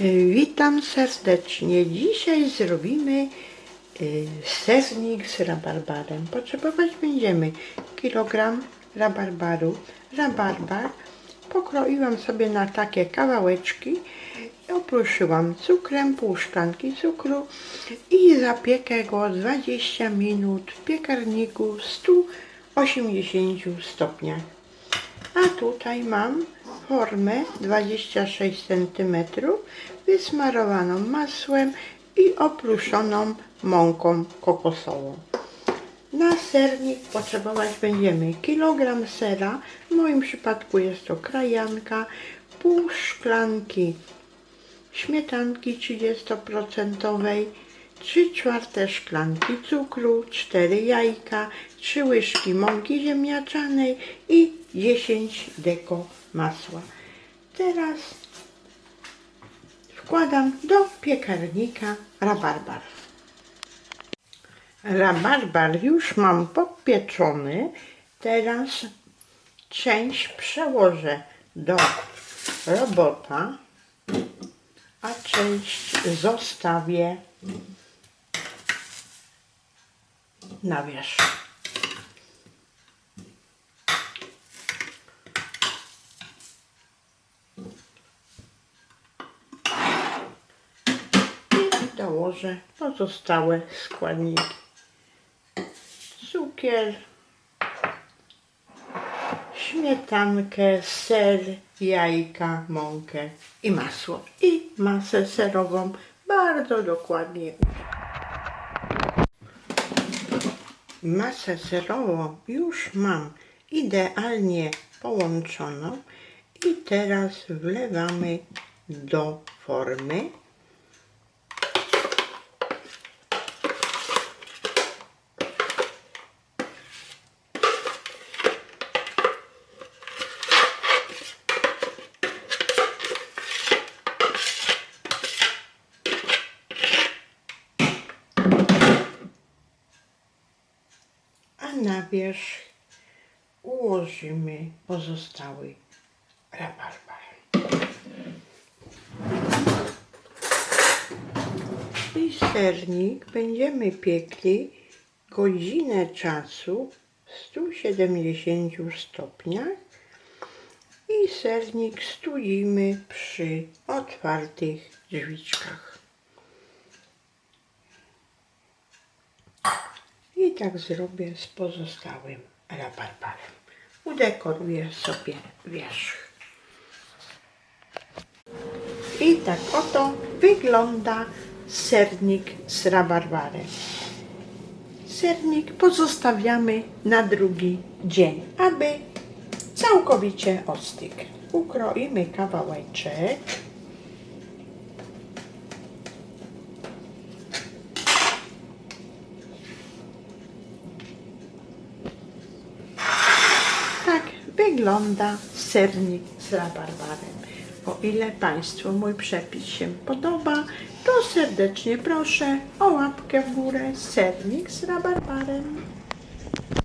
Witam serdecznie. Dzisiaj zrobimy y, sernik z rabarbarem. Potrzebować będziemy kilogram rabarbaru. Rabarbar pokroiłam sobie na takie kawałeczki, opruszyłam cukrem, pół szklanki cukru i zapiekę go 20 minut w piekarniku w 180 stopniach. A tutaj mam formę 26 cm wysmarowaną masłem i opruszoną mąką kokosową. Na sernik potrzebować będziemy kilogram sera, w moim przypadku jest to krajanka, pół szklanki śmietanki 30%, 3 czwarte szklanki cukru, 4 jajka, 3 łyżki mąki ziemniaczanej i 10 deko masła. Teraz wkładam do piekarnika rabarbar. Rabarbar już mam popieczony. Teraz część przełożę do robota, a część zostawię na wierzch. I dołożę pozostałe składniki. Cukier, śmietankę, ser, jajka, mąkę i masło. I masę serową bardzo dokładnie. Masę serową już mam idealnie połączoną i teraz wlewamy do formy. A na wierzch ułożymy pozostały rabarbar. I sernik będziemy piekli godzinę czasu w 170 stopniach i sernik studzimy przy otwartych drzwiczkach. I tak zrobię z pozostałym rabarbarem. Udekoruję sobie wierzch. I tak oto wygląda sernik z rabarbarem. Sernik pozostawiamy na drugi dzień, aby całkowicie ostygł. Ukroimy kawałeczek. Tak wygląda sernik z rabarbarem. O ile Państwu mój przepis się podoba, to serdecznie proszę o łapkę w górę sernik z rabarbarem.